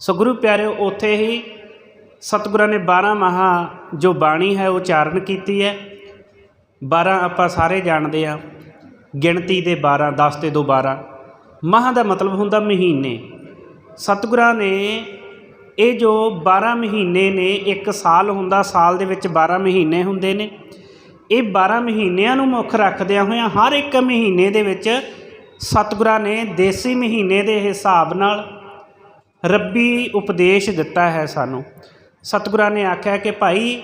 ਸੋ ਗੁਰੂ ਪਿਆਰਿਓ, ਉੱਥੇ ਹੀ ਸਤਿਗੁਰਾਂ ਨੇ 12 ਮਹਾ ਜੋ ਬਾਣੀ ਹੈ ਉਚਾਰਨ ਕੀਤੀ ਹੈ। 12 ਆਪਾਂ ਸਾਰੇ ਜਾਣਦੇ ਆ ਗਿਣਤੀ ਦੇ 12 10 ਤੇ 2 12 ਮਹਾ ਦਾ ਮਤਲਬ ਹੁੰਦਾ ਮਹੀਨੇ। ਸਤਿਗੁਰਾਂ ਨੇ ਇਹ ਜੋ 12 ਮਹੀਨੇ ਨੇ, ਇੱਕ ਸਾਲ ਹੁੰਦਾ, ਸਾਲ ਦੇ ਵਿੱਚ 12 ਮਹੀਨੇ ਹੁੰਦੇ ਨੇ। ਇਹ 12 ਮਹੀਨਿਆਂ ਨੂੰ ਮੁੱਖ ਰੱਖਦਿਆਂ ਹੋਇਆਂ ਹਰ ਇੱਕ ਮਹੀਨੇ ਦੇ ਵਿੱਚ ਸਤਿਗੁਰਾਂ ਨੇ ਦੇਸੀ ਮਹੀਨੇ ਦੇ ਹਿਸਾਬ ਨਾਲ ਰੱਬੀ ਉਪਦੇਸ਼ ਦਿੱਤਾ ਹੈ ਸਾਨੂੰ। ਸਤਿਗੁਰਾਂ ਨੇ ਆਖਿਆ ਕਿ ਭਾਈ,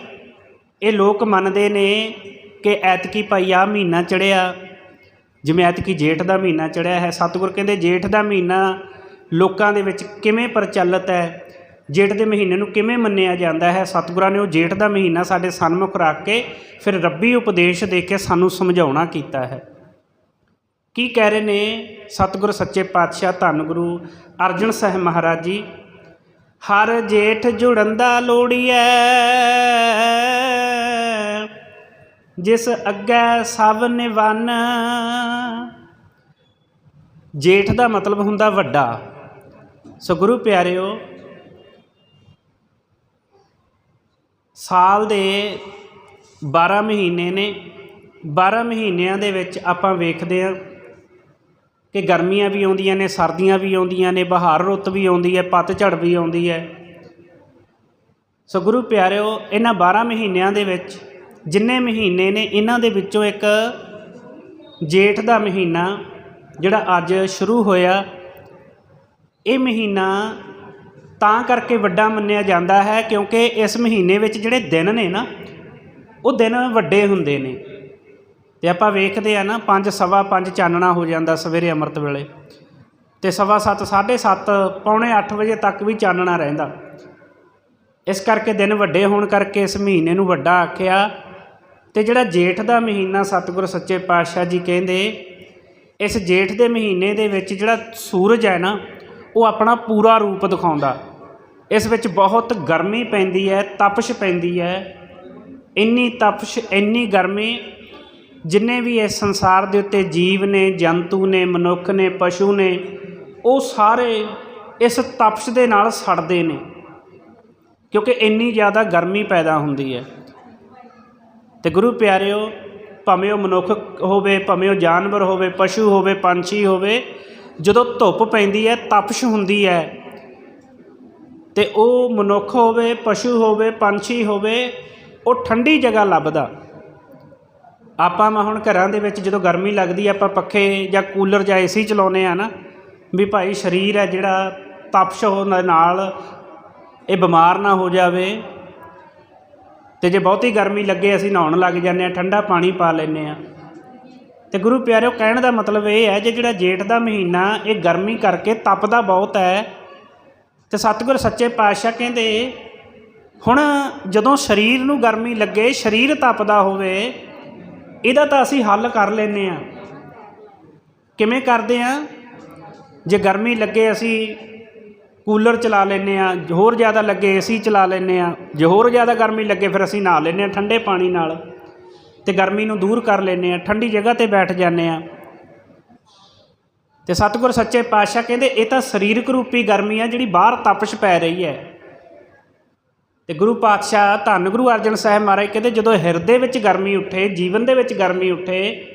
ਇਹ ਲੋਕ ਮੰਨਦੇ ਨੇ ਕਿ ਐਤਕੀ ਭਾਈ ਆ ਮਹੀਨਾ ਚੜਿਆ ਜਿਵੇਂ ਐਤਕੀ ਜੇਠ ਦਾ ਮਹੀਨਾ ਚੜਿਆ ਹੈ। ਸਤਿਗੁਰ ਕਹਿੰਦੇ, ਜੇਠ ਦਾ ਮਹੀਨਾ ਲੋਕਾਂ ਦੇ ਵਿੱਚ ਕਿਵੇਂ ਪ੍ਰਚਲਿਤ ਹੈ? ਜੇਠ ਦੇ ਮਹੀਨੇ ਨੂੰ ਕਿਵੇਂ ਮੰਨਿਆ ਜਾਂਦਾ ਹੈ? ਸਤਿਗੁਰਾਂ ਨੇ ਉਹ ਜੇਠ ਦਾ ਮਹੀਨਾ ਸਾਡੇ ਸਨਮੁਖ ਰੱਖ ਕੇ ਫਿਰ ਰੱਬੀ ਉਪਦੇਸ਼ ਦੇ ਕੇ ਸਾਨੂੰ ਸਮਝਾਉਣਾ ਕੀਤਾ ਹੈ। ਕੀ ਕਹਿ ਰਹੇ ਨੇ ਸਤਿਗੁਰ ਸੱਚੇ ਪਾਤਸ਼ਾਹ ਧੰਨ ਗੁਰੂ ਅਰਜਨ ਸਾਹਿਬ ਮਹਾਰਾਜ ਜੀ? ਹਰ ਜੇਠ ਜੁੜਨ ਜੁੜੰਦਾ ਲੋੜੀਐ ਜਿਸ ਅੱਗੇ ਸਭ ਨਿਵਨ। ਜੇਠ ਦਾ ਮਤਲਬ ਹੁੰਦਾ ਵੱਡਾ। ਸੋ ਗੁਰੂ ਪਿਆਰਿਓ, ਸਾਲ ਦੇ 12 ਮਹੀਨੇ ਨੇ। 12 ਮਹੀਨਿਆਂ ਦੇ ਵਿੱਚ ਆਪਾਂ ਵੇਖਦੇ ਹਾਂ ਕਿ ਗਰਮੀਆਂ ਵੀ ਆਉਂਦੀਆਂ ਨੇ, ਸਰਦੀਆਂ ਵੀ ਆਉਂਦੀਆਂ ਨੇ, ਬਹਾਰ ਰੁੱਤ ਵੀ ਆਉਂਦੀ ਹੈ ਪਤਝੜ ਵੀ ਆਉਂਦੀ ਹੈ। ਸੋ ਗੁਰੂ ਪਿਆਰਿਓ, ਇਹਨਾਂ 12 ਮਹੀਨਿਆਂ ਦੇ ਵਿੱਚ ਜਿੰਨੇ ਮਹੀਨੇ ਨੇ, ਇਹਨਾਂ ਦੇ ਵਿੱਚੋਂ ਇੱਕ ਜੇਠ ਦਾ ਮਹੀਨਾ ਜਿਹੜਾ ਅੱਜ ਸ਼ੁਰੂ ਹੋਇਆ, ਇਹ ਮਹੀਨਾ ਤਾਂ ਕਰਕੇ ਵੱਡਾ ਮੰਨਿਆ ਜਾਂਦਾ ਹੈ ਕਿਉਂਕਿ ਇਸ ਮਹੀਨੇ ਵਿੱਚ ਜਿਹੜੇ ਦਿਨ ਨੇ ਨਾ, ਉਹ ਦਿਨ ਵੱਡੇ ਹੁੰਦੇ ਨੇ। ਤੇ ਆਪਾਂ ਵੇਖਦੇ ਆ ਨਾ 5 ਸਵਾ 5 ਚਾਨਣਾ ਹੋ ਜਾਂਦਾ ਸਵੇਰੇ ਅੰਮ੍ਰਿਤ ਵੇਲੇ। ਤੇ ਸਵਾ 7 7:30 ਪੌਣੇ 8 ਵਜੇ ਤੱਕ ਵੀ ਚਾਨਣਾ ਰਹਿੰਦਾ। ਇਸ ਕਰਕੇ ਦਿਨ ਵੱਡੇ ਹੋਣ ਕਰਕੇ ਇਸ ਮਹੀਨੇ ਨੂੰ ਵੱਡਾ ਆਖਿਆ। ਤੇ ਜਿਹੜਾ ਜੇਠ ਦਾ ਮਹੀਨਾ ਸਤਿਗੁਰ ਸੱਚੇ ਪਾਤਸ਼ਾਹ ਜੀ ਕਹਿੰਦੇ, ਇਸ ਜੇਠ ਦੇ ਮਹੀਨੇ ਦੇ ਵਿੱਚ ਜਿਹੜਾ ਸੂਰਜ ਹੈ ਨਾ, ਉਹ ਆਪਣਾ ਪੂਰਾ ਰੂਪ ਦਿਖਾਉਂਦਾ। ਇਸ ਵਿੱਚ ਬਹੁਤ ਗਰਮੀ ਪੈਂਦੀ ਹੈ, ਤਪਸ਼ ਪੈਂਦੀ ਹੈ। ਇੰਨੀ ਤਪਸ਼, ਇੰਨੀ ਗਰਮੀ ਜਿੰਨੇ ਵੀ ਇਸ ਸੰਸਾਰ ਦੇ ਉੱਤੇ ਜੀਵ ਨੇ, ਜੰਤੂ ਨੇ, ਮਨੁੱਖ ਨੇ, ਪਸ਼ੂ ਨੇ, ਉਹ ਸਾਰੇ ਇਸ ਤਪਸ਼ ਦੇ ਨਾਲ ਸੜਦੇ ਨੇ। ਕਿਉਂਕਿ ਇੰਨੀ ਜ਼ਿਆਦਾ ਗਰਮੀ ਪੈਦਾ ਹੁੰਦੀ ਹੈ। ਤੇ ਗੁਰੂ ਪਿਆਰਿਓ, ਭਾਵੇਂ ਉਹ ਮਨੁੱਖ ਹੋਵੇ, ਭਾਵੇਂ ਉਹ ਜਾਨਵਰ ਹੋਵੇ, ਪਸ਼ੂ ਹੋਵੇ, ਪੰਛੀ ਹੋਵੇ, ਜਦੋਂ ਧੁੱਪ ਪੈਂਦੀ ਹੈ, ਤਪਸ਼ ਹੁੰਦੀ ਹੈ। ਤੇ ਉਹ ਮਨੁੱਖ ਹੋਵੇ, ਪਸ਼ੂ ਹੋਵੇ, ਪੰਛੀ ਹੋਵੇ, ਉਹ ਠੰਡੀ ਜਗ੍ਹਾ ਲੱਭਦਾ। ਆਪਾਂ ਮੈਂ ਹੁਣ ਘਰਾਂ ਦੇ ਵਿੱਚ ਜਦੋਂ ਗਰਮੀ ਲੱਗਦੀ ਆਪਾਂ ਪੱਖੇ ਜਾਂ ਕੂਲਰ ਜਾਂ ਏਸੀ ਚਲਾਉਂਦੇ ਆ ਨਾ, ਵੀ ਭਾਈ ਸਰੀਰ ਹੈ ਜਿਹੜਾ ਤਪਸ਼ ਹੋਣ ਦੇ ਨਾਲ ਇਹ ਬਿਮਾਰ ਨਾ ਹੋ ਜਾਵੇ। ਤੇ ਜੇ ਬਹੁਤੀ ਗਰਮੀ ਲੱਗੇ, ਅਸੀਂ ਨਹਾਉਣ ਲੱਗ ਜਾਂਦੇ ਆ, ਠੰਡਾ ਪਾਣੀ ਪਾ ਲੈਂਦੇ ਆ। ਤੇ ਗੁਰੂ ਪਿਆਰਿਓ, ਕਹਿਣ ਦਾ ਮਤਲਬ ਇਹ ਹੈ, ਜੇ ਜਿਹੜਾ ਜੇਠ ਦਾ ਮਹੀਨਾ, ਇਹ ਗਰਮੀ ਕਰਕੇ ਤਪਦਾ ਬਹੁਤ ਹੈ, ਤੇ ਸਤਿਗੁਰ ਸੱਚੇ ਪਾਤਸ਼ਾਹ ਕਹਿੰਦੇ, ਹੁਣ ਜਦੋਂ ਸਰੀਰ ਨੂੰ ਗਰਮੀ ਲੱਗੇ, ਸਰੀਰ ਤਪਦਾ ਹੋਵੇ ਇਹਦਾ ਤਾਂ ਅਸੀਂ ਹੱਲ ਕਰ ਲੈਨੇ ਆ ਕਿਵੇਂ ਕਰਦੇ ਆ ਜੇ ਗਰਮੀ ਲੱਗੇ ਅਸੀਂ ਕੂਲਰ ਚਲਾ ਲੈਨੇ ਆ ਹੋਰ ਜ਼ਿਆਦਾ ਲੱਗੇ ਏਸੀ ਚਲਾ ਲੈਨੇ ਆ ਜੇ ਹੋਰ ਜ਼ਿਆਦਾ ਗਰਮੀ ਲੱਗੇ ਫਿਰ ਅਸੀਂ ਨਹਾ ਲੈਨੇ ਆ ਠੰਡੇ ਪਾਣੀ ਨਾਲ ਤੇ ਗਰਮੀ ਨੂੰ ਦੂਰ ਕਰ ਲੈਨੇ ਆ ਠੰਡੀ ਜਗ੍ਹਾ ਤੇ ਬੈਠ ਜਾਂਦੇ ਆ ਤੇ ਸਤਿਗੁਰ ਸੱਚੇ ਪਾਤਸ਼ਾਹ ਕਹਿੰਦੇ, ਇਹ ਤਾਂ ਸਰੀਰਕ ਰੂਪੀ ਗਰਮੀ ਆ ਜਿਹੜੀ ਬਾਹਰ ਤਪਸ਼ ਪੈ ਰਹੀ ਹੈ। ਤੇ ਗੁਰੂ ਪਾਤਸ਼ਾਹ ਧੰਨ ਗੁਰੂ ਅਰਜਨ ਸਾਹਿਬ ਮਹਾਰਾਜ ਕਹਿੰਦੇ, ਜਦੋਂ ਹਿਰਦੇ ਵਿੱਚ ਗਰਮੀ ਉੱਠੇ, ਜੀਵਨ ਦੇ ਵਿੱਚ ਗਰਮੀ ਉੱਠੇ,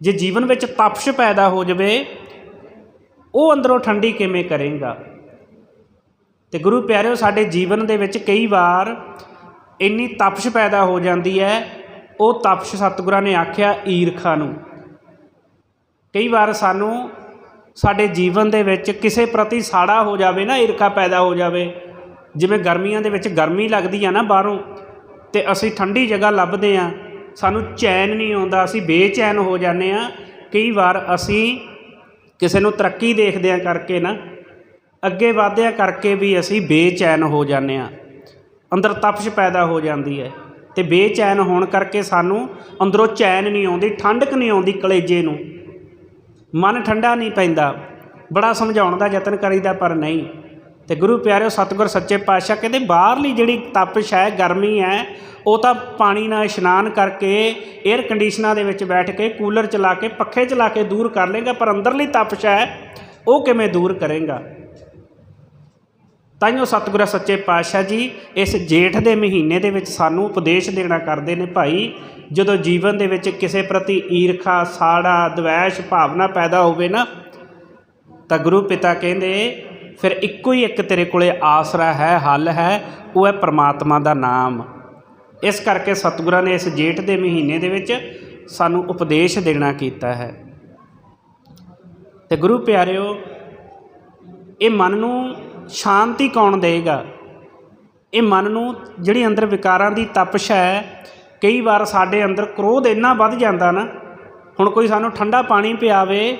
ਜੇ ਜੀਵਨ ਵਿੱਚ ਤਪਸ਼ ਪੈਦਾ ਹੋ ਜਾਵੇ, ਉਹ ਅੰਦਰੋਂ ਠੰਡੀ ਕਿਵੇਂ ਕਰੇਗਾ? ਤੇ ਗੁਰੂ ਪਿਆਰਿਓ, ਸਾਡੇ ਜੀਵਨ ਦੇ ਵਿੱਚ ਕਈ ਵਾਰ ਇੰਨੀ ਤਪਸ਼ ਪੈਦਾ ਹੋ ਜਾਂਦੀ ਹੈ, ਉਹ ਤਪਸ਼ ਸਤਿਗੁਰਾਂ ਨੇ ਆਖਿਆ ਈਰਖਾ ਨੂੰ। ਕਈ ਵਾਰ ਸਾਨੂੰ ਸਾਡੇ ਜੀਵਨ ਦੇ ਵਿੱਚ ਕਿਸੇ ਪ੍ਰਤੀ ਸਾੜਾ ਹੋ ਜਾਵੇ ਨਾ, ਈਰਖਾ ਪੈਦਾ ਹੋ ਜਾਵੇ ਜਿਵੇਂ ਗਰਮੀਆਂ ਦੇ ਵਿੱਚ ਗਰਮੀ ਲੱਗਦੀ ਆ ਨਾ ਬਾਹਰੋਂ, ਤੇ ਅਸੀਂ ਠੰਡੀ ਜਗ੍ਹਾ ਲੱਭਦੇ ਆ, ਸਾਨੂੰ ਚੈਨ ਨਹੀਂ ਆਉਂਦਾ, ਅਸੀਂ ਬੇਚੈਨ ਹੋ ਜਾਂਦੇ ਆ। ਕਈ ਵਾਰ ਅਸੀਂ ਕਿਸੇ ਨੂੰ ਤਰੱਕੀ ਦੇਖਦੇ ਆ ਕਰਕੇ ਨਾ, ਅੱਗੇ ਵਧਦਿਆਂ ਕਰਕੇ ਵੀ ਅਸੀਂ ਬੇਚੈਨ ਹੋ ਜਾਂਦੇ ਆ। ਅੰਦਰ ਤਪਸ਼ ਪੈਦਾ ਹੋ ਜਾਂਦੀ ਹੈ, ਤੇ ਬੇਚੈਨ ਹੋਣ ਕਰਕੇ ਸਾਨੂੰ ਅੰਦਰੋਂ ਚੈਨ ਨਹੀਂ ਆਉਂਦੀ, ਠੰਡਕ ਨਹੀਂ ਆਉਂਦੀ ਕਲੇਜੇ ਨੂੰ। ਮਨ ਠੰਡਾ ਨਹੀਂ ਪੈਂਦਾ, ਬੜਾ ਸਮਝਾਉਣ ਦਾ ਯਤਨ ਕਰੀਦਾ ਪਰ ਨਹੀਂ। ਤੇ ਗੁਰੂ ਪਿਆਰਿਓ, ਸਤਿਗੁਰ ਸੱਚੇ ਪਾਤਸ਼ਾਹ, ਕਹਿੰਦੇ ਬਾਹਰਲੀ ਜਿਹੜੀ ਤਪਸ਼ ਹੈ, ਗਰਮੀ ਹੈ, ਉਹ ਤਾਂ ਪਾਣੀ ਨਾਲ ਇਸ਼ਨਾਨ ਕਰਕੇ 에ਅਰ ਕੰਡੀਸ਼ਨਾਂ ਦੇ ਵਿੱਚ ਬੈਠ ਕੇ, ਕੂਲਰ ਚਲਾ ਕੇ, ਪੱਖੇ ਚਲਾ ਕੇ ਦੂਰ ਕਰ ਲੇਗਾ ਪਰ ਅੰਦਰਲੀ ਤਪਸ਼ ਹੈ, ਉਹ ਕਿਵੇਂ ਦੂਰ ਕਰੇਗਾ? ਤਾਈਓ ਸਤਿਗੁਰ ਸੱਚੇ ਪਾਤਸ਼ਾਹ ਜੀ, ਇਸ ਜੇਠ ਦੇ ਮਹੀਨੇ ਦੇ ਵਿੱਚ ਸਾਨੂੰ ਉਪਦੇਸ਼ ਦੇਣਾ ਕਰਦੇ ਨੇ ਭਾਈ, ਜਦੋਂ ਜੀਵਨ ਦੇ ਵਿੱਚ ਕਿਸੇ ਪ੍ਰਤੀ ਈਰਖਾ, ਸਾੜਾ, ਦਵੈਸ਼, ਭਾਵਨਾ ਪੈਦਾ ਹੋਵੇ ਨਾ, ਤਾਂ ਗੁਰੂ ਪਿਤਾ ਕਹਿੰਦੇ ਫਿਰ ਇੱਕੋ ਹੀ ਇੱਕ ਤੇਰੇ ਕੋਲੇ ਆਸਰਾ ਹੈ, ਹੱਲ ਹੈ, ਉਹ ਹੈ ਪ੍ਰਮਾਤਮਾ ਦਾ ਨਾਮ। ਇਸ ਕਰਕੇ ਸਤਿਗੁਰਾਂ ਨੇ ਇਸ ਜੇਠ ਦੇ ਮਹੀਨੇ ਦੇ ਵਿੱਚ ਸਾਨੂੰ ਉਪਦੇਸ਼ ਦੇਣਾ ਕੀਤਾ ਹੈ। ਤੇ ਗੁਰੂ ਪਿਆਰਿਓ, ਇਹ ਮਨ ਨੂੰ ਸ਼ਾਂਤੀ ਕੌਣ ਦੇਗਾ ਇਹ ਮਨ ਨੂੰ ਜਿਹੜੀ ਅੰਦਰ ਵਿਕਾਰਾਂ ਦੀ ਤਪਸ਼ ਹੈ, ਕਈ ਵਾਰ ਸਾਡੇ ਅੰਦਰ ਕ੍ਰੋਧ ਇੰਨਾ ਵੱਧ ਜਾਂਦਾ ਨਾ, ਹੁਣ ਕੋਈ ਸਾਨੂੰ ਠੰਡਾ ਪਾਣੀ ਪਿਆਵੇ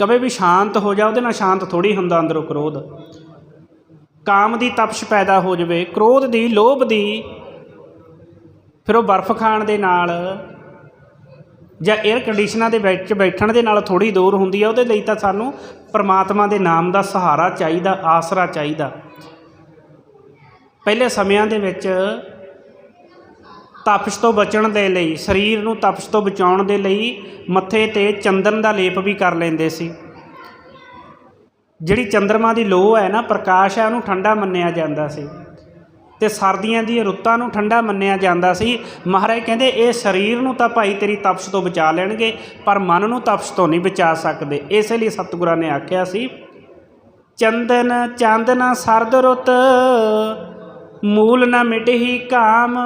ਕਵੇ ਵੀ ਸ਼ਾਂਤ ਹੋ ਜਾ, ਉਹਦੇ ਨਾਲ ਸ਼ਾਂਤ ਥੋੜੀ ਹੁੰਦਾ ਅੰਦਰੋਂ ਕ੍ਰੋਧ। ਕਾਮ ਦੀ ਤਪਸ਼ ਪੈਦਾ ਹੋ ਜਾਵੇ, ਕ੍ਰੋਧ ਦੀ, ਲੋਭ ਦੀ, ਫਿਰ ਉਹ ਬਰਫ਼ ਖਾਣ ਦੇ ਨਾਲ ਜਾਂ 에ਅਰ ਕੰਡੀਸ਼ਨਾਂ ਦੇ ਵਿੱਚ ਬੈਠਣ ਦੇ ਨਾਲ ਥੋੜੀ ਦੂਰ ਹੁੰਦੀ ਆ, ਉਹਦੇ ਲਈ ਤਾਂ ਸਾਨੂੰ ਪਰਮਾਤਮਾ ਦੇ ਨਾਮ ਦਾ ਸਹਾਰਾ ਚਾਹੀਦਾ, ਆਸਰਾ ਚਾਹੀਦਾ। ਪਹਿਲੇ ਸਮਿਆਂ ਦੇ ਵਿੱਚ ਤਪਸ਼ ਤੋਂ ਬਚਣ ਦੇ ਲਈ, ਸਰੀਰ ਨੂੰ ਤਪਸ਼ ਤੋਂ ਬਚਾਉਣ ਦੇ ਲਈ ਮੱਥੇ ਤੇ ਚੰਦਨ ਦਾ ਲੇਪ ਵੀ ਕਰ ਲੈਂਦੇ ਸੀ। ਜਿਹੜੀ ਚੰਦਰਮਾ ਦੀ ਲੋਹ ਹੈ ਨਾ, ਪ੍ਰਕਾਸ਼ ਹੈ, ਉਹਨੂੰ ਠੰਡਾ ਮੰਨਿਆ ਜਾਂਦਾ ਸੀ। ਤੇ ਸਰਦੀਆਂ ਦੀਆਂ ਰੁੱਤਾਂ ਨੂੰ ਠੰਡਾ ਮੰਨਿਆ ਜਾਂਦਾ ਸੀ। ਮਹਾਰਾਜ ਕਹਿੰਦੇ, ਇਹ ਸਰੀਰ ਨੂੰ ਤਾਂ ਭਾਈ ਤੇਰੀ ਤਪਸ਼ ਤੋਂ ਬਚਾ ਲੈਣਗੇ, ਪਰ ਮਨ ਨੂੰ ਤਪਸ਼ ਤੋਂ ਨਹੀਂ ਬਚਾ ਸਕਦੇ। ਇਸੇ ਲਈ ਸਤਿਗੁਰਾਂ ਨੇ ਆਖਿਆ ਸੀ, ਚੰਦਨ, ਚਾਂਦਨਾ, ਸਰਦ ਰੁੱਤ ਮੂਲ ਨਾ ਮਿਟਹੀ ਕਾਮ।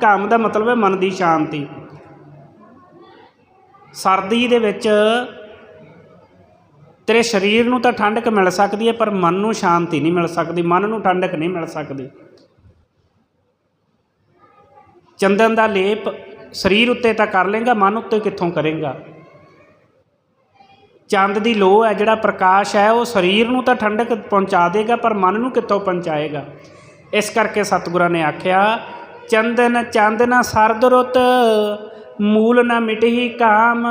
ਕਾਮ ਦਾ ਮਤਲਬ ਹੈ ਮਨ ਦੀ ਸ਼ਾਂਤੀ। ਸਰਦੀ ਦੇ ਵਿੱਚ ਤੇਰੇ ਸਰੀਰ ਨੂੰ ਤਾਂ ਠੰਡਕ ਮਿਲ ਸਕਦੀ ਹੈ, ਪਰ ਮਨ ਨੂੰ ਸ਼ਾਂਤੀ ਨਹੀਂ ਮਿਲ ਸਕਦੀ। ਮਨ ਨੂੰ ਠੰਡਕ ਨਹੀਂ ਮਿਲ ਸਕਦੀ। ਚੰਦਨ ਦਾ ਲੇਪ ਸਰੀਰ ਉੱਤੇ ਤਾਂ ਕਰ ਲੇਗਾ, ਮਨ ਉੱਤੇ ਕਿੱਥੋਂ ਕਰੇਗਾ? ਚੰਦ ਦੀ ਲੋਹ ਹੈ, ਜਿਹੜਾ ਪ੍ਰਕਾਸ਼ ਹੈ, ਉਹ ਸਰੀਰ ਨੂੰ ਤਾਂ ਠੰਡਕ ਪਹੁੰਚਾ ਦੇਗਾ, ਪਰ ਮਨ ਨੂੰ ਕਿੱਥੋਂ ਪਹੁੰਚਾਏਗਾ? ਇਸ ਕਰਕੇ ਸਤਿਗੁਰਾਂ ਨੇ ਆਖਿਆ, ਚੰਦਨ ਚੰਦਨਾ ਸਰਦ ਰੁੱਤ, ਮੂਲ ਨਾ ਮਿਟਹੀ ਕਾਮ।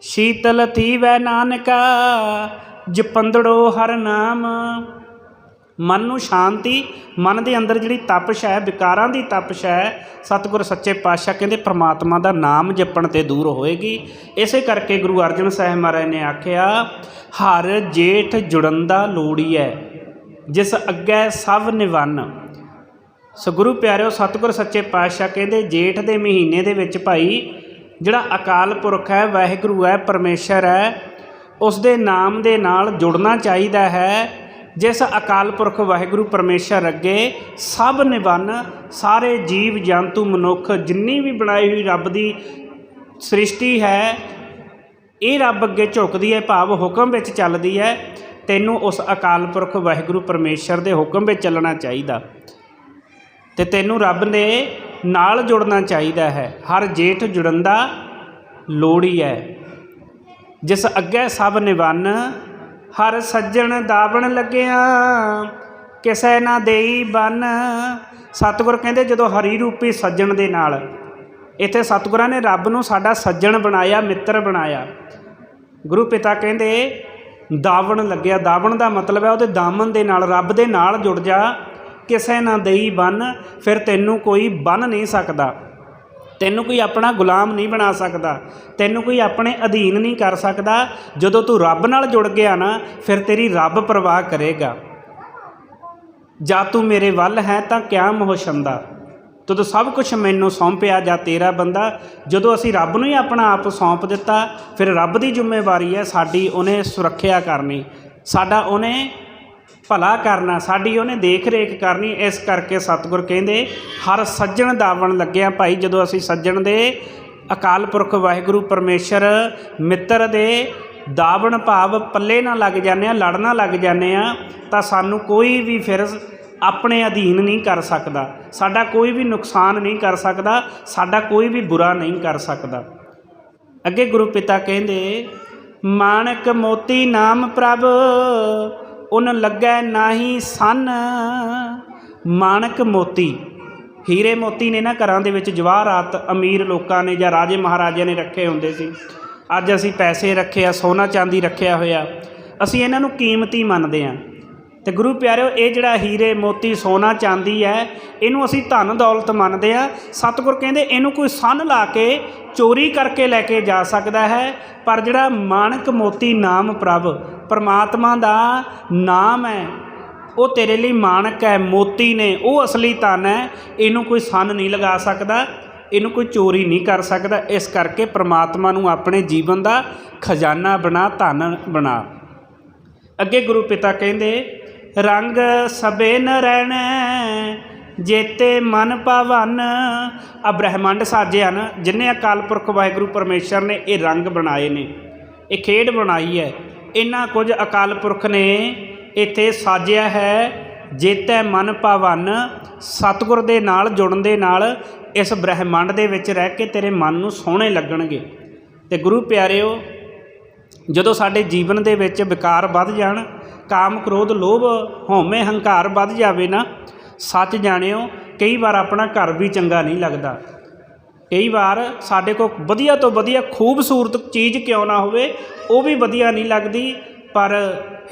ਸ਼ੀਤਲ ਥੀਵੈ ਨਾਨਕਾ, ਜਪੰਦੜੋ ਹਰ ਨਾਮ। ਮਨ ਨੂੰ ਸ਼ਾਂਤੀ, ਮਨ ਦੇ ਅੰਦਰ ਜਿਹੜੀ ਤਪਸ਼ ਹੈ, ਵਿਕਾਰਾਂ ਦੀ ਤਪਸ਼ ਹੈ, ਸਤਿਗੁਰ ਸੱਚੇ ਪਾਤਸ਼ਾਹ ਕਹਿੰਦੇ ਪ੍ਰਮਾਤਮਾ ਦਾ ਨਾਮ ਜਪਣ ਤੇ ਦੂਰ ਹੋਏਗੀ। ਇਸੇ ਕਰਕੇ ਗੁਰੂ ਅਰਜਨ ਸਾਹਿਬ ਮਹਾਰਾਜ ਨੇ ਆਖਿਆ, ਹਰ ਜੇਠ ਜੁੜੰਦਾ ਹੈ ਜਿਸ ਅੱਗੇ ਸਭ ਨਿਵੰਨ। ਸੋ ਗੁਰੂ ਪਿਆਰਿਓ, ਸਤਿਗੁਰ ਸੱਚੇ ਪਾਤਸ਼ਾਹ ਕਹਿੰਦੇ, ਜੇਠ ਦੇ ਮਹੀਨੇ ਦੇ ਵਿੱਚ ਭਾਈ, ਜਿਹੜਾ ਅਕਾਲ ਪੁਰਖ ਹੈ, ਵਾਹਿਗੁਰੂ ਹੈ, ਪਰਮੇਸ਼ਰ ਹੈ ਉਸ ਦੇ ਨਾਮ ਦੇ ਨਾਲ ਜੁੜਨਾ ਚਾਹੀਦਾ ਹੈ। ਜਿਸ ਅਕਾਲ ਪੁਰਖ, ਵਾਹਿਗੁਰੂ, ਪਰਮੇਸ਼ਰ ਅੱਗੇ ਸਭ ਨਿਵੰਨ, ਸਾਰੇ ਜੀਵ, ਜੰਤੂ, ਮਨੁੱਖ, ਜਿੰਨੀ ਵੀ ਬਣਾਈ ਹੋਈ ਰੱਬ ਦੀ ਸ੍ਰਿਸ਼ਟੀ ਹੈ, ਇਹ ਰੱਬ ਅੱਗੇ ਝੁਕਦੀ ਹੈ, ਭਾਵ ਹੁਕਮ ਵਿੱਚ ਚੱਲਦੀ ਹੈ। ਤੈਨੂੰ ਉਸ ਅਕਾਲ ਪੁਰਖ ਵਾਹਿਗੁਰੂ ਪਰਮੇਸ਼ਰ ਦੇ ਹੁਕਮ ਵਿੱਚ ਚੱਲਣਾ ਚਾਹੀਦਾ ਤੇ ਤੈਨੂੰ ਰੱਬ ਨੇ ਨਾਲ ਜੁੜਨਾ ਚਾਹੀਦਾ ਹੈ। ਹਰ ਜੇਠ ਜੁੜਨ ਦਾ ਲੋੜ ਹੀ ਹੈ। ਜਿਸ ਅੱਗੇ ਸਭ ਨਿਵੰਨ, ਹਰ ਸੱਜਣ ਦਾਵਣ ਲੱਗਿਆ, ਕਿਸੇ ਨਾ ਦੇਈ ਬਨ। ਸਤਿਗੁਰ ਕਹਿੰਦੇ ਜਦੋਂ ਹਰੀ ਰੂਪੀ ਸੱਜਣ ਦੇ ਨਾਲ, ਇੱਥੇ ਸਤਿਗੁਰਾਂ ਨੇ ਰੱਬ ਨੂੰ ਸਾਡਾ ਸੱਜਣ ਬਣਾਇਆ, ਮਿੱਤਰ ਬਣਾਇਆ। ਗੁਰੂ ਪਿਤਾ ਕਹਿੰਦੇ ਦਾਵਣ ਲੱਗਿਆ। ਦਾਵਣ ਦਾ ਮਤਲਬ ਹੈ ਉਹਦੇ ਦਾਮਨ ਦੇ ਨਾਲ, ਰੱਬ ਦੇ ਨਾਲ ਜੁੜ ਜਾ। ਕਿਸੇ ਨਾ ਦਈ ਬੰਨ, ਫਿਰ ਤੈਨੂੰ ਕੋਈ ਬੰਨ ਨਹੀਂ ਸਕਦਾ। ਤੈਨੂੰ ਕੋਈ ਆਪਣਾ ਗੁਲਾਮ ਨਹੀਂ ਬਣਾ ਸਕਦਾ। ਤੈਨੂੰ ਕੋਈ ਆਪਣੇ ਅਧੀਨ ਨਹੀਂ ਕਰ ਸਕਦਾ। ਜਦੋਂ ਤੂੰ ਰੱਬ ਨਾਲ ਜੁੜ ਗਿਆ ਨਾ, ਫਿਰ ਤੇਰੀ ਰੱਬ ਪਰਵਾਹ ਕਰੇਗਾ। ਜਾਂ ਤੂੰ ਮੇਰੇ ਵੱਲ ਹੈ ਤਾਂ ਕਿਆ ਮੋਹ ਛੰਦਾ? ਤਦੋਂ ਸਭ ਕੁਝ ਮੈਨੂੰ ਸੌਂਪਿਆ ਜਾਂ ਤੇਰਾ ਬੰਦਾ, ਜਦੋਂ ਅਸੀਂ ਰੱਬ ਨੂੰ ਹੀ ਆਪਣਾ ਆਪ ਸੌਂਪ ਦਿੱਤਾ, ਫਿਰ ਰੱਬ ਦੀ ਜ਼ਿੰਮੇਵਾਰੀ ਹੈ ਸਾਡੀ ਉਹਨੇ ਸੁਰੱਖਿਆ ਕਰਨੀ। ਸਾਡਾ ਉਹਨੇ ਭਲਾ ਕਰਨਾ, ਸਾਡੀ ਉਹਨੇ ਦੇਖ ਰੇਖ ਕਰਨੀ। ਇਸ ਕਰਕੇ ਸਤਿਗੁਰ ਕਹਿੰਦੇ, ਹਰ ਸੱਜਣ ਦਾਵਣ ਲੱਗਿਆ ਭਾਈ, ਜਦੋਂ ਅਸੀਂ ਸੱਜਣ ਦੇ ਅਕਾਲ ਪੁਰਖ ਵਾਹਿਗੁਰੂ ਪਰਮੇਸ਼ਰ ਮਿੱਤਰ ਦੇ ਦਾਵਣ ਭਾਵ ਪੱਲੇ ਨਾ ਲੱਗ ਜਾਂਦੇ ਆ ਲੜਨਾ ਲੱਗ ਜਾਂਦੇ ਆ ਤਾਂ ਸਾਨੂੰ ਕੋਈ ਵੀ ਫਿਰ ਆਪਣੇ ਅਧੀਨ ਨਹੀਂ ਕਰ ਸਕਦਾ। ਸਾਡਾ ਕੋਈ ਵੀ ਨੁਕਸਾਨ ਨਹੀਂ ਕਰ ਸਕਦਾ, ਸਾਡਾ ਕੋਈ ਵੀ ਬੁਰਾ ਨਹੀਂ ਕਰ ਸਕਦਾ। ਅੱਗੇ ਗੁਰੂ ਪਿਤਾ ਕਹਿੰਦੇ, ਮਾਣਕ ਮੋਤੀ ਨਾਮ ਪ੍ਰਭ, ਉਨ ਲੱਗੈ ਨਾਹੀ ਸਨ। ਮਾਣਕ ਮੋਤੀ, ਹੀਰੇ ਮੋਤੀ ਨੇ ਨਾ ਘਰਾਂ ਦੇ ਵਿੱਚ ਜਵਾਹਰਾਤ ਅਮੀਰ ਲੋਕਾਂ ਨੇ ਜਾਂ ਰਾਜੇ ਮਹਾਰਾਜਿਆਂ ਨੇ ਰੱਖੇ ਹੁੰਦੇ ਸੀ। ਅੱਜ ਅਸੀਂ ਪੈਸੇ ਰੱਖੇ ਆ, ਸੋਨਾ ਚਾਂਦੀ ਰੱਖਿਆ ਹੋਇਆ। ਅਸੀਂ ਇਹਨਾਂ ਨੂੰ ਕੀਮਤੀ ਮੰਨਦੇ ਆ। ਤੇ ਗੁਰੂ ਪਿਆਰਿਓ, ਇਹ ਜਿਹੜਾ ਹੀਰੇ, ਮੋਤੀ, ਸੋਨਾ, ਚਾਂਦੀ ਹੈ, ਇਹਨੂੰ ਅਸੀਂ ਧਨ ਦੌਲਤ ਮੰਨਦੇ ਆ ਸਤਿਗੁਰ ਕਹਿੰਦੇ ਇਹਨੂੰ ਕੋਈ ਸੰਨ ਲਾ ਕੇ ਚੋਰੀ ਕਰਕੇ ਲੈ ਕੇ ਜਾ ਸਕਦਾ ਹੈ, ਪਰ ਜਿਹੜਾ ਮਾਣਕ ਮੋਤੀ ਨਾਮ ਪ੍ਰਭ, ਪਰਮਾਤਮਾ ਦਾ ਨਾਮ ਹੈ, ਉਹ ਤੇਰੇ ਲਈ ਮਾਣਕ ਹੈ, ਮੋਤੀ ਨੇ, ਉਹ ਅਸਲੀ ਧਨ ਹੈ, ਇਹਨੂੰ ਕੋਈ ਸੰਨ ਨਹੀਂ ਲਗਾ ਸਕਦਾ, ਇਹਨੂੰ ਕੋਈ ਚੋਰੀ ਨਹੀਂ ਕਰ ਸਕਦਾ। ਇਸ ਕਰਕੇ ਪ੍ਰਮਾਤਮਾ ਨੂੰ ਆਪਣੇ ਜੀਵਨ ਦਾ ਖਜ਼ਾਨਾ ਬਣਾ, ਧਨ ਬਣਾ। ਅੱਗੇ ਗੁਰੂ ਪਿਤਾ ਕਹਿੰਦੇ ਰੰਗ ਸਬੇ ਨ ਰਹਿਣਾ, ਜੇਤੇ ਮਨ ਭਵਨ। ਆ ਬ੍ਰਹਿਮੰਡ ਸਾਜੇ ਹਨ, ਜਿਨੇ ਅਕਾਲ ਪੁਰਖ ਵਾਹਿਗੁਰੂ ਪਰਮੇਸ਼ਰ ਨੇ ਇਹ ਰੰਗ ਬਣਾਏ ਨੇ, ਇਹ ਖੇਡ ਬਣਾਈ ਹੈ। ਇਹਨਾਂ ਕੁਝ ਅਕਾਲ ਪੁਰਖ ਨੇ ਇੱਥੇ ਸਾਜਿਆ ਹੈ, ਜੇਤੈ ਮਨ ਭਵਨ। ਸਤਿਗੁਰ ਦੇ ਨਾਲ ਜੁੜਨ ਦੇ ਨਾਲ ਇਸ ਬ੍ਰਹਿਮੰਡ ਦੇ ਵਿੱਚ ਰਹਿ ਕੇ ਤੇਰੇ ਮਨ ਨੂੰ ਸੋਹਣੇ ਲੱਗਣਗੇ। ਤੇ ਗੁਰੂ ਪਿਆਰਿਓ ਜਦੋਂ ਸਾਡੇ ਜੀਵਨ ਦੇ ਵਿੱਚ ਵਿਕਾਰ ਵੱਧ ਜਾਣ, ਕਾਮ, ਕ੍ਰੋਧ, ਲੋਭ, ਹਉਮੈ, ਹੰਕਾਰ ਵੱਧ ਜਾਵੇ ਨਾ, ਸੱਚ ਜਾਣਿਓ, ਕਈ ਵਾਰ ਆਪਣਾ ਘਰ ਵੀ ਚੰਗਾ ਨਹੀਂ ਲੱਗਦਾ। ਕਈ ਵਾਰ ਸਾਡੇ ਕੋਲ ਵਧੀਆ ਤੋਂ ਵਧੀਆ ਖੂਬਸੂਰਤ ਚੀਜ਼ ਕਿਉਂ ਨਾ ਹੋਵੇ, ਉਹ ਵੀ ਵਧੀਆ ਨਹੀਂ ਲੱਗਦੀ। ਪਰ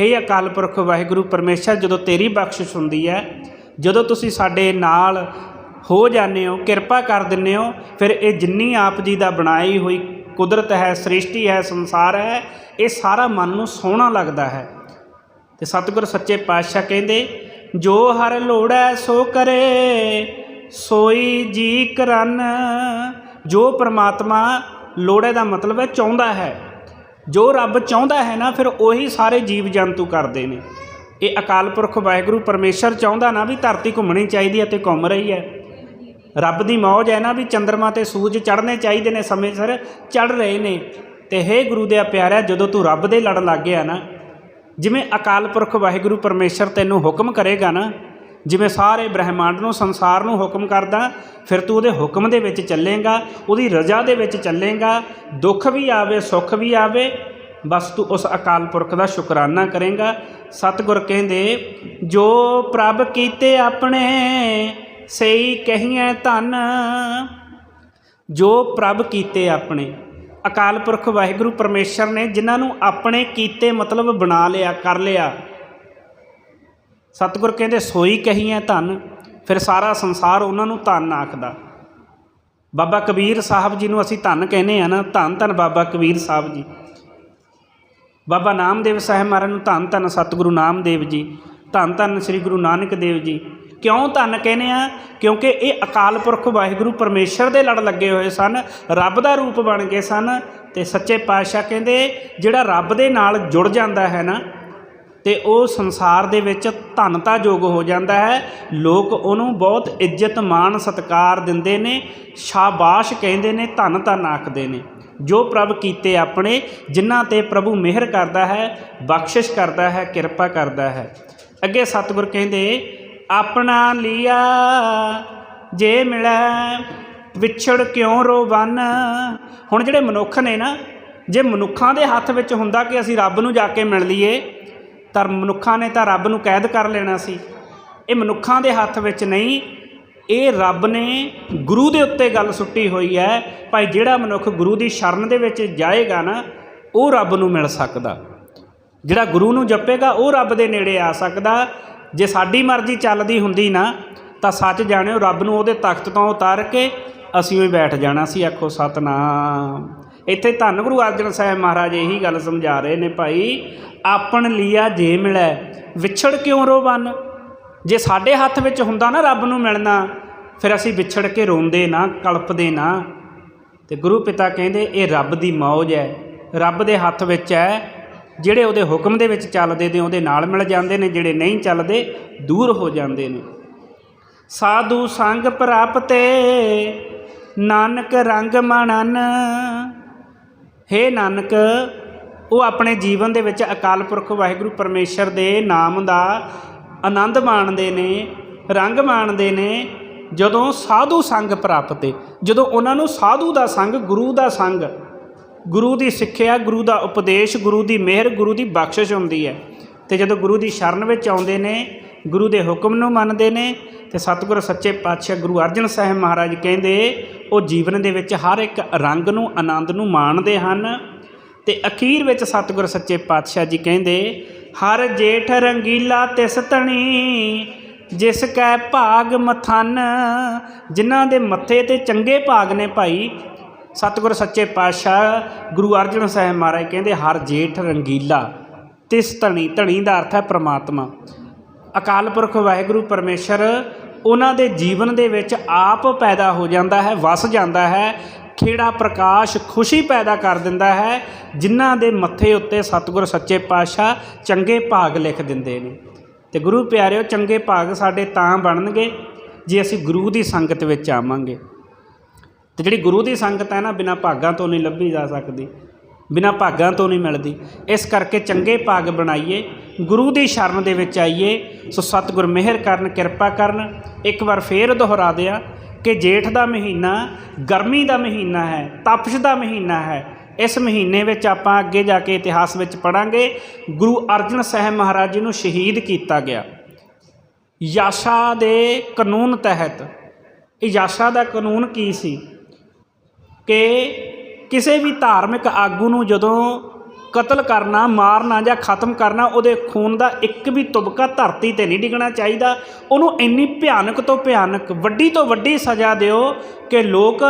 ਹੇ ਅਕਾਲ ਪੁਰਖ ਵਾਹਿਗੁਰੂ, ਪਰਮੇਸ਼ਰ ਜਦੋਂ ਤੇਰੀ ਬਖਸ਼ਿਸ਼ ਹੁੰਦੀ ਹੈ, ਜਦੋਂ ਤੁਸੀਂ ਸਾਡੇ ਨਾਲ ਹੋ ਜਾਂਦੇ ਹੋ, ਕਿਰਪਾ ਕਰ ਦਿੰਦੇ ਹੋ, ਫਿਰ ਇਹ ਜਿੰਨੀ ਆਪ ਜੀ ਦਾ ਬਣਾਈ ਹੋਈ ਕੁਦਰਤ ਹੈ, ਸ੍ਰਿਸ਼ਟੀ ਹੈ, ਸੰਸਾਰ ਹੈ, ਇਹ ਸਾਰਾ ਮਨ ਨੂੰ ਸੋਹਣਾ ਲੱਗਦਾ ਹੈ। ਤੇ ਸਤਿਗੁਰ ਸੱਚੇ ਪਾਤਸ਼ਾਹ ਕਹਿੰਦੇ, ਜੋ ਹਰ ਲੋੜੈ ਸੋ ਕਰੇ, ਸੋਈ ਜੀ ਕਰਨ। ਜੋ ਪ੍ਰਮਾਤਮਾ ਲੋੜੇ ਦਾ ਮਤਲਬ ਹੈ ਚਾਹੁੰਦਾ ਹੈ। ਜੋ ਰੱਬ ਚਾਹੁੰਦਾ ਹੈ ਨਾ, ਫਿਰ ਉਹੀ ਸਾਰੇ ਜੀਵ ਜੰਤੂ ਕਰਦੇ ਨੇ। ਇਹ ਅਕਾਲ ਪੁਰਖ ਵਾਹਿਗੁਰੂ ਪਰਮੇਸ਼ਰ ਚਾਹੁੰਦਾ ਨਾ ਵੀ ਧਰਤੀ ਘੁੰਮਣੀ ਚਾਹੀਦੀ ਹੈ ਤੇ ਘੁੰਮ ਰਹੀ ਹੈ। ਰੱਬ ਦੀ ਮੌਜ ਹੈ ਨਾ ਵੀ ਚੰ드ਰਮਾ ਤੇ ਸੂਰਜ ਚੜ੍ਹਨੇ ਚਾਹੀਦੇ ਨੇ, ਸਮੇਂ ਸਿਰ ਚੜ੍ਹ ਰਹੇ ਨੇ। ਤੇ ਹੇ ਗੁਰੂ ਦੇ ਪਿਆਰਿਆ, ਜਦੋਂ ਤੂੰ ਰੱਬ ਦੇ ਲੜਨ ਲੱਗ ਗਿਆ ਨਾ, ਜਿਵੇਂ ਅਕਾਲ ਪੁਰਖ ਵਾਹਿਗੁਰੂ ਪਰਮੇਸ਼ਰ ਤੈਨੂੰ ਹੁਕਮ ਕਰੇਗਾ ਨਾ, ਜਿਵੇਂ ਸਾਰੇ ਬ੍ਰਹਿਮੰਡ ਨੂੰ, ਸੰਸਾਰ ਨੂੰ ਹੁਕਮ ਕਰਦਾ, ਫਿਰ ਤੂੰ ਉਹਦੇ ਹੁਕਮ ਦੇ ਵਿੱਚ ਚੱਲੇਗਾ, ਉਹਦੀ ਰਜ਼ਾ ਦੇ ਵਿੱਚ ਚੱਲੇਗਾ, ਦੁੱਖ ਵੀ ਆਵੇ, ਸੁੱਖ ਵੀ ਆਵੇ, ਬਸ ਤੂੰ ਉਸ ਅਕਾਲ ਪੁਰਖ ਦਾ ਸ਼ੁਕਰਾਨਾ ਕਰੇਗਾ। ਸਤਿਗੁਰ ਕਹਿੰਦੇ, ਜੋ ਪ੍ਰਭ ਕੀਤੇ ਆਪਣੇ ਸਈ ਕਹੀਐ ਧਨ, ਜੋ ਪ੍ਰਭ ਕੀਤੇ ਆਪਣੇ। ਅਕਾਲ ਪੁਰਖ ਵਾਹਿਗੁਰੂ ਪਰਮੇਸ਼ਰ ਨੇ ਜਿਨ੍ਹਾਂ ਨੂੰ ਆਪਣੇ ਕੀਤੇ ਮਤਲਬ ਬਣਾ ਲਿਆ, ਕਰ ਲਿਆ। ਸਤਿਗੁਰ ਕਹਿੰਦੇ, ਸੋਈ ਕਹੀਐ ਧਨ, ਫਿਰ ਸਾਰਾ ਸੰਸਾਰ ਉਹਨਾਂ ਨੂੰ ਧਨ ਆਖਦਾ। ਬਾਬਾ ਕਬੀਰ ਸਾਹਿਬ ਜੀ ਨੂੰ ਅਸੀਂ ਧਨ ਕਹਿੰਦੇ ਆ ਨਾ, ਧੰਨ ਧੰਨ ਬਾਬਾ ਕਬੀਰ ਸਾਹਿਬ ਜੀ। ਬਾਬਾ ਨਾਮਦੇਵ ਸਾਹਿਬ ਮਹਾਰਾਜ ਨੂੰ ਧੰਨ ਧੰਨ ਸਤਿਗੁਰੂ ਨਾਮਦੇਵ ਜੀ, ਧੰਨ ਧੰਨ ਸ੍ਰੀ ਗੁਰੂ ਨਾਨਕ ਦੇਵ ਜੀ। ਕਿਉਂ ਧੰਨ ਕਹਿੰਦੇ ਆ? ਕਿਉਂਕਿ ਇਹ ਅਕਾਲ ਪੁਰਖ ਵਾਹਿਗੁਰੂ ਪਰਮੇਸ਼ਰ ਦੇ ਲੜ ਲੱਗੇ ਹੋਏ ਸਨ, ਰੱਬ ਦਾ ਰੂਪ ਬਣ ਗਏ ਸਨ ਤੇ ਸੱਚੇ ਪਾਤਸ਼ਾਹ ਕਹਿੰਦੇ, ਜਿਹੜਾ ਰੱਬ ਦੇ ਨਾਲ ਜੁੜ ਜਾਂਦਾ ਹੈ ਨਾ, ਤੇ ਉਹ ਸੰਸਾਰ ਦੇ ਵਿੱਚ ਧਨਤਾ ਯੋਗ ਹੋ ਜਾਂਦਾ ਹੈ। ਲੋਕ ਉਹਨੂੰ ਬਹੁਤ ਇੱਜ਼ਤ, ਮਾਣ, ਸਤਿਕਾਰ ਦਿੰਦੇ ਨੇ, ਸ਼ਾਬਾਸ਼ ਕਹਿੰਦੇ ਨੇ, ਧਨ ਧਨ ਆਖਦੇ ਨੇ। ਜੋ ਪ੍ਰਭ ਕੀਤੇ ਆਪਣੇ, ਜਿਨ੍ਹਾਂ ਤੇ ਪ੍ਰਭੂ ਮਿਹਰ ਕਰਦਾ ਹੈ, ਬਖਸ਼ਿਸ਼ ਕਰਦਾ ਹੈ, ਕਿਰਪਾ ਕਰਦਾ ਹੈ। ਅੱਗੇ ਸਤਿਗੁਰ ਕਹਿੰਦੇ ਆਪਣਾ ਲਿਆ। ਜੇ ਮਿਲੈ, ਵਿਛੜ ਕਿਉਂ ਰੋਵਨ ਹੁਣ ਜਿਹੜੇ ਮਨੁੱਖ ਨੇ ਨਾ, ਜੇ ਮਨੁੱਖਾਂ ਦੇ ਹੱਥ ਵਿੱਚ ਹੁੰਦਾ ਕਿ ਅਸੀਂ ਰੱਬ ਨੂੰ ਜਾ ਕੇ ਮਿਲ ਲਈਏ, ਤਾਂ ਮਨੁੱਖਾਂ ਨੇ ਤਾਂ ਰੱਬ ਨੂੰ ਕੈਦ ਕਰ ਲੈਣਾ ਸੀ। ਇਹ ਮਨੁੱਖਾਂ ਦੇ ਹੱਥ ਵਿੱਚ ਨਹੀਂ, ਇਹ ਰੱਬ ਨੇ ਗੁਰੂ ਦੇ ਉੱਤੇ ਗੱਲ ਸੁੱਟੀ ਹੋਈ ਹੈ। ਭਾਈ, ਜਿਹੜਾ ਮਨੁੱਖ ਗੁਰੂ ਦੀ ਸ਼ਰਨ ਦੇ ਵਿੱਚ ਜਾਏਗਾ ਨਾ, ਉਹ ਰੱਬ ਨੂੰ ਮਿਲ ਸਕਦਾ। ਜਿਹੜਾ ਗੁਰੂ ਨੂੰ ਜਪੇਗਾ, ਉਹ ਰੱਬ ਦੇ ਨੇੜੇ ਆ ਸਕਦਾ। ਜੇ ਸਾਡੀ ਮਰਜ਼ੀ ਚੱਲਦੀ ਹੁੰਦੀ ਨਾ, ਤਾਂ ਸੱਚ ਜਾਣਿਓ ਰੱਬ ਨੂੰ ਉਹਦੇ ਤਖਤ ਤੋਂ ਉਤਾਰ ਕੇ ਅਸੀਂ ਹੀ ਬੈਠ ਜਾਣਾ ਸੀ, ਆਖੋ ਸਤਨਾਮ। ਇੱਥੇ ਧੰਨ ਗੁਰੂ ਅਰਜਨ ਸਾਹਿਬ ਮਹਾਰਾਜ ਇਹੀ ਗੱਲ ਸਮਝਾ ਰਹੇ ਨੇ ਭਾਈ, ਆਪਣ ਲੀਆ ਜੇ ਮਿਲੈ, ਵਿਛੜ ਕਿਉਂ ਰੋਵਨ ਜੇ ਸਾਡੇ ਹੱਥ ਵਿੱਚ ਹੁੰਦਾ ਨਾ ਰੱਬ ਨੂੰ ਮਿਲਣਾ, ਫਿਰ ਅਸੀਂ ਵਿਛੜ ਕੇ ਰੋਂਦੇ ਨਾ, ਕਲਪਦੇ ਨਾ। ਤੇ ਗੁਰੂ ਪਿਤਾ ਕਹਿੰਦੇ, ਇਹ ਰੱਬ ਦੀ ਮੌਜ ਹੈ, ਰੱਬ ਦੇ ਹੱਥ ਵਿੱਚ ਹੈ ਜਿਹੜੇ ਉਹਦੇ ਹੁਕਮ ਦੇ ਵਿੱਚ ਚੱਲਦੇ ਨੇ, ਉਹਦੇ ਨਾਲ ਮਿਲ ਜਾਂਦੇ ਨੇ, ਜਿਹੜੇ ਨਹੀਂ ਚੱਲਦੇ, ਦੂਰ ਹੋ ਜਾਂਦੇ ਨੇ। ਸਾਧੂ ਸੰਗ ਪ੍ਰਾਪਤੇ, ਨਾਨਕ ਰੰਗ ਮਣਨ। ਹੇ ਨਾਨਕ, ਉਹ ਆਪਣੇ ਜੀਵਨ ਦੇ ਵਿੱਚ ਅਕਾਲ ਪੁਰਖ ਵਾਹਿਗੁਰੂ ਪਰਮੇਸ਼ਰ ਦੇ ਨਾਮ ਦਾ ਆਨੰਦ ਮਾਣਦੇ ਨੇ, ਰੰਗ ਮਾਣਦੇ ਨੇ, ਜਦੋਂ ਸਾਧੂ ਸੰਗ ਪ੍ਰਾਪਤੇ, ਜਦੋਂ ਉਹਨਾਂ ਨੂੰ ਸਾਧੂ ਦਾ ਸੰਗ, ਗੁਰੂ ਦਾ ਸੰਗ ਗੁਰੂ ਦੀ ਸਿੱਖਿਆ, ਗੁਰੂ ਦਾ ਉਪਦੇਸ਼, ਗੁਰੂ ਦੀ ਮਿਹਰ, ਗੁਰੂ ਦੀ ਬਖਸ਼ਿਸ਼ ਹੁੰਦੀ ਹੈ। ਤੇ ਜਦੋਂ ਗੁਰੂ ਦੀ ਸ਼ਰਨ ਵਿੱਚ ਆਉਂਦੇ ਨੇ, ਗੁਰੂ ਦੇ ਹੁਕਮ ਨੂੰ ਮੰਨਦੇ ਨੇ, ਤੇ ਸਤਿਗੁਰ ਸੱਚੇ ਪਾਤਸ਼ਾਹ ਗੁਰੂ ਅਰਜਨ ਸਾਹਿਬ ਮਹਾਰਾਜ ਕਹਿੰਦੇ, ਉਹ ਜੀਵਨ ਦੇ ਵਿੱਚ ਹਰ ਇੱਕ ਰੰਗ ਨੂੰ, ਆਨੰਦ ਨੂੰ ਮਾਣਦੇ ਹਨ। ਤੇ ਅਖੀਰ ਵਿੱਚ ਸਤਿਗੁਰ ਸੱਚੇ ਪਾਤਸ਼ਾਹ ਜੀ ਕਹਿੰਦੇ, ਹਰ ਜੇਠ ਰੰਗੀਲਾ ਤਿਸ ਤਣੀ, ਜਿਸ ਕੈ ਭਾਗ ਮਥਨ, ਜਿਨ੍ਹਾਂ ਦੇ ਮੱਥੇ ਤੇ ਚੰਗੇ ਭਾਗ ਨੇ ਭਾਈ ਸਤਿਗੁਰ ਸੱਚੇ ਪਾਤਸ਼ਾਹ ਗੁਰੂ ਅਰਜਨ ਸਾਹਿਬ ਮਹਾਰਾਜ ਕਹਿੰਦੇ, ਹਰ ਜੇਠ ਰੰਗੀਲਾ, ਤਿਸ ਧਣੀ ਧਣੀ ਦਾ ਅਰਥ ਹੈ ਪ੍ਰਮਾਤਮਾ। ਅਕਾਲ ਪੁਰਖ ਵਾਹਿਗੁਰੂ ਪਰਮੇਸ਼ਰ, ਉਹਨਾਂ ਦੇ ਜੀਵਨ ਦੇ ਵਿੱਚ ਆਪ ਪੈਦਾ ਹੋ ਜਾਂਦਾ ਹੈ, ਵਸ ਜਾਂਦਾ ਹੈ, ਖੇੜਾ ਪ੍ਰਕਾਸ਼ ਖੁਸ਼ੀ ਪੈਦਾ ਕਰ ਦਿੰਦਾ ਹੈ, ਜਿਨ੍ਹਾਂ ਦੇ ਮੱਥੇ ਉੱਤੇ ਸਤਿਗੁਰ ਸੱਚੇ ਪਾਤਸ਼ਾਹ ਚੰਗੇ ਭਾਗ ਲਿਖ ਦਿੰਦੇ ਨੇ। ਤੇ ਗੁਰੂ ਪਿਆਰਿਓ, ਚੰਗੇ ਭਾਗ ਸਾਡੇ ਤਾਂ ਬਣਨਗੇ ਜੇ ਅਸੀਂ ਗੁਰੂ ਦੀ ਸੰਗਤ ਵਿੱਚ ਆਵਾਂਗੇ। ਤੇ ਜਿਹੜੀ ਗੁਰੂ ਦੀ ਸੰਗਤ ਹੈ ਨਾ, ਬਿਨਾ ਭਾਗਾਂ ਤੋਂ ਨਹੀਂ ਲੱਭੀ ਜਾ ਸਕਦੀ, ਬਿਨਾ ਭਾਗਾਂ ਤੋਂ ਨਹੀਂ ਮਿਲਦੀ। ਇਸ ਕਰਕੇ ਚੰਗੇ ਭਾਗ ਬਣਾਈਏ, ਗੁਰੂ ਦੀ ਸ਼ਰਨ ਦੇ ਵਿੱਚ ਆਈਏ। ਸੋ ਸਤਿਗੁਰ ਮਿਹਰ ਕਰਨ, ਕਿਰਪਾ ਕਰਨ। ਇੱਕ ਵਾਰ ਫੇਰ ਦੁਹਰਾ ਦਿਆ ਕਿ ਜੇਠ ਦਾ ਮਹੀਨਾ, ਗਰਮੀ ਦਾ ਮਹੀਨਾ ਹੈ, ਤਪਸ਼ ਦਾ ਮਹੀਨਾ ਹੈ। ਇਸ ਮਹੀਨੇ ਵਿੱਚ ਆਪਾਂ ਅੱਗੇ ਜਾ ਕੇ ਇਤਿਹਾਸ ਵਿੱਚ ਪੜਾਂਗੇ ਗੁਰੂ ਅਰਜਨ ਸਾਹਿਬ ਮਹਾਰਾਜ ਜੀ ਨੂੰ ਸ਼ਹੀਦ ਕੀਤਾ ਗਿਆ। ਯਾਸ਼ਾ ਦੇ ਕਾਨੂੰਨ ਤਹਿਤ। ਇਹ ਯਾਸ਼ਾ ਦਾ ਕਾਨੂੰਨ ਕੀ ਸੀ? ਕਿ ਕਿਸੇ ਵੀ ਧਾਰਮਿਕ ਆਗੂ ਨੂੰ ਜਦੋਂ ਕਤਲ ਕਰਨਾ, ਮਾਰਨਾ ਜਾਂ ਖਤਮ ਕਰਨਾ, ਉਹਦੇ ਖੂਨ ਦਾ ਇੱਕ ਵੀ ਤੁਬਕਾ ਧਰਤੀ ਤੇ ਨਹੀਂ ਡਿੱਗਣਾ ਚਾਹੀਦਾ। ਉਹਨੂੰ ਇੰਨੀ ਭਿਆਨਕ ਤੋਂ ਭਿਆਨਕ, ਵੱਡੀ ਤੋਂ ਵੱਡੀ ਸਜ਼ਾ ਦਿਓ ਕਿ ਲੋਕ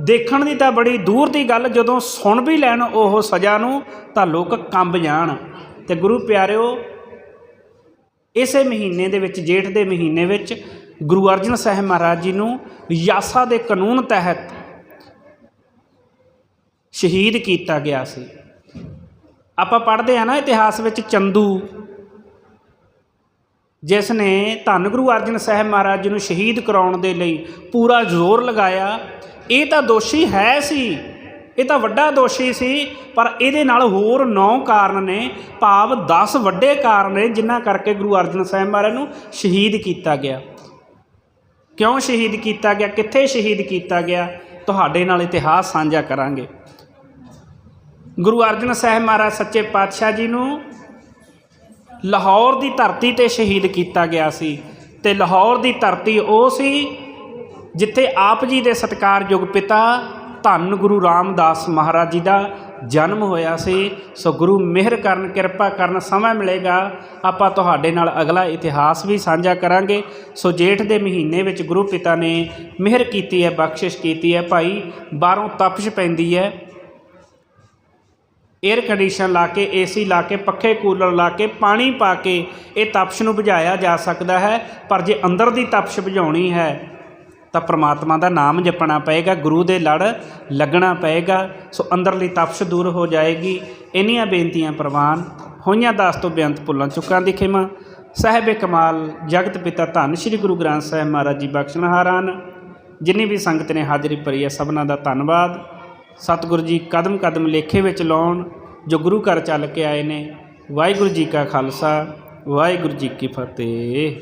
ਦੇਖਣ ਦੀ ਤਾਂ ਬੜੀ ਦੂਰ ਦੀ ਗੱਲ, ਜਦੋਂ ਸੁਣ ਵੀ ਲੈਣ ਉਹ ਸਜ਼ਾ ਨੂੰ, ਤਾਂ ਲੋਕ ਕੰਬ ਜਾਣ। ਤੇ ਗੁਰੂ ਪਿਆਰਿਓ, ਇਸੇ ਮਹੀਨੇ ਦੇ ਵਿੱਚ, ਜੇਠ ਦੇ ਮਹੀਨੇ ਵਿੱਚ ਗੁਰੂ ਅਰਜਨ ਸਾਹਿਬ ਮਹਾਰਾਜ ਜੀ ਨੂੰ ਯਾਸਾ ਦੇ ਕਾਨੂੰਨ ਤਹਿਤ ਸ਼ਹੀਦ ਕੀਤਾ ਗਿਆ ਸੀ। ਆਪਾਂ ਪੜ੍ਹਦੇ ਆ ਨਾ ਇਤਿਹਾਸ ਵਿੱਚ ਚੰਦੂ, ਜਿਸ ਨੇ ਧੰਨ ਗੁਰੂ ਅਰਜਨ ਸਾਹਿਬ ਮਹਾਰਾਜ ਜੀ ਨੂੰ ਸ਼ਹੀਦ ਕਰਾਉਣ ਦੇ ਲਈ ਪੂਰਾ ਜ਼ੋਰ ਲਗਾਇਆ। ਇਹ ਤਾਂ ਦੋਸ਼ੀ ਹੈ ਸੀ, ਇਹ ਤਾਂ ਵੱਡਾ ਦੋਸ਼ੀ ਸੀ, ਪਰ ਇਹਦੇ ਨਾਲ ਹੋਰ 9 ਕਾਰਨ ਨੇ, ਭਾਵ 10 ਵੱਡੇ ਕਾਰਨ ਨੇ, ਜਿਨ੍ਹਾਂ ਕਰਕੇ ਗੁਰੂ ਅਰਜਨ ਸਾਹਿਬ ਮਹਾਰਾਜ ਨੂੰ ਸ਼ਹੀਦ ਕੀਤਾ ਗਿਆ। ਕਿਉਂ ਸ਼ਹੀਦ ਕੀਤਾ ਗਿਆ? ਕਿੱਥੇ ਸ਼ਹੀਦ ਕੀਤਾ ਗਿਆ? ਤੁਹਾਡੇ ਨਾਲ ਇਤਿਹਾਸ ਸਾਂਝਾ ਕਰਾਂਗੇ। ਗੁਰੂ ਅਰਜਨ ਸਾਹਿਬ ਮਹਾਰਾਜ ਸੱਚੇ ਪਾਤਸ਼ਾਹ ਜੀ ਨੂੰ ਲਾਹੌਰ ਦੀ ਧਰਤੀ ਤੇ ਸ਼ਹੀਦ ਕੀਤਾ ਗਿਆ ਸੀ ਤੇ ਲਾਹੌਰ ਦੀ ਧਰਤੀ ਉਹ ਸੀ ਜਿੱਥੇ ਆਪ ਜੀ ਦੇ ਸਤਿਕਾਰਯੋਗ ਪਿਤਾ ਧੰਨ ਗੁਰੂ ਰਾਮਦਾਸ ਮਹਾਰਾਜ ਜੀ ਦਾ ਜਨਮ ਹੋਇਆ ਸੀ। ਸੋ ਗੁਰੂ ਮਿਹਰ ਕਰਨ, ਕਿਰਪਾ ਕਰਨ, ਸਮਾਂ ਮਿਲੇਗਾ। ਆਪਾਂ ਤੁਹਾਡੇ ਨਾਲ ਅਗਲਾ ਇਤਿਹਾਸ ਵੀ ਸਾਂਝਾ ਕਰਾਂਗੇ। ਸੋ ਜੇਠ ਦੇ ਮਹੀਨੇ ਵਿੱਚ ਗੁਰੂ ਪਿਤਾ ਨੇ ਮਿਹਰ ਕੀਤੀ ਹੈ, ਬਖਸ਼ਿਸ਼ ਕੀਤੀ ਹੈ। ਭਾਈ, ਬਾਹਰੋਂ ਤਪਸ਼ ਪੈਂਦੀ ਹੈ। 에ਅਰ ਕੰਡੀਸ਼ਨ ਲਾ ਕੇ ਏਸੀ ਲਾ ਕੇ, ਪੱਖੇ ਕੂਲਰ ਲਾ ਕੇ, ਪਾਣੀ ਪਾ ਕੇ ਇਹ ਤਪਸ਼ ਨੂੰ ਬੁਝਾਇਆ ਜਾ ਸਕਦਾ ਹੈ। ਪਰ ਜੇ ਅੰਦਰ ਦੀ ਤਪਸ਼ ਬੁਝਾਉਣੀ ਹੈ, ਤਾਂ ਪ੍ਰਮਾਤਮਾ ਦਾ ਨਾਮ ਜਪਣਾ ਪਏਗਾ, ਗੁਰੂ ਦੇ ਲੜ ਲੱਗਣਾ ਪਏਗਾ। ਸੋ ਅੰਦਰਲੀ ਤਪਸ਼ ਦੂਰ ਹੋ ਜਾਏਗੀ। ਇੰਨੀਆਂ ਬੇਨਤੀਆਂ ਪ੍ਰਵਾਨ, ਹੋਈਆਂ ਦਾਸ ਤੋਂ ਬੇਅੰਤ ਭੁੱਲਾਂ ਚੁੱਕਾਂ ਦੀ ਖਿਮਾ। ਸਾਹਿਬ ਕਮਾਲ, ਜਗਤ ਪਿਤਾ ਧੰਨ, ਸ੍ਰੀ ਗੁਰੂ ਗ੍ਰੰਥ ਸਾਹਿਬ ਮਹਾਰਾਜ ਜੀ ਬਖਸ਼ਣਹਾਰਾਂ ਹਨ ਜਿੰਨੀ ਵੀ ਸੰਗਤ ਨੇ ਹਾਜ਼ਰੀ ਭਰੀ ਹੈ, ਸਭਨਾਂ ਦਾ ਧੰਨਵਾਦ। ਸਤਿਗੁਰੂ ਜੀ ਕਦਮ ਕਦਮ ਲੇਖੇ ਵਿੱਚ ਲਾਉਣ, ਜੋ ਗੁਰੂ ਘਰ ਚੱਲ ਕੇ ਆਏ ਨੇ। ਵਾਹਿਗੁਰੂ ਜੀ ਕਾ ਖਾਲਸਾ, ਵਾਹਿਗੁਰੂ ਜੀ ਕੀ ਫਤਿਹ।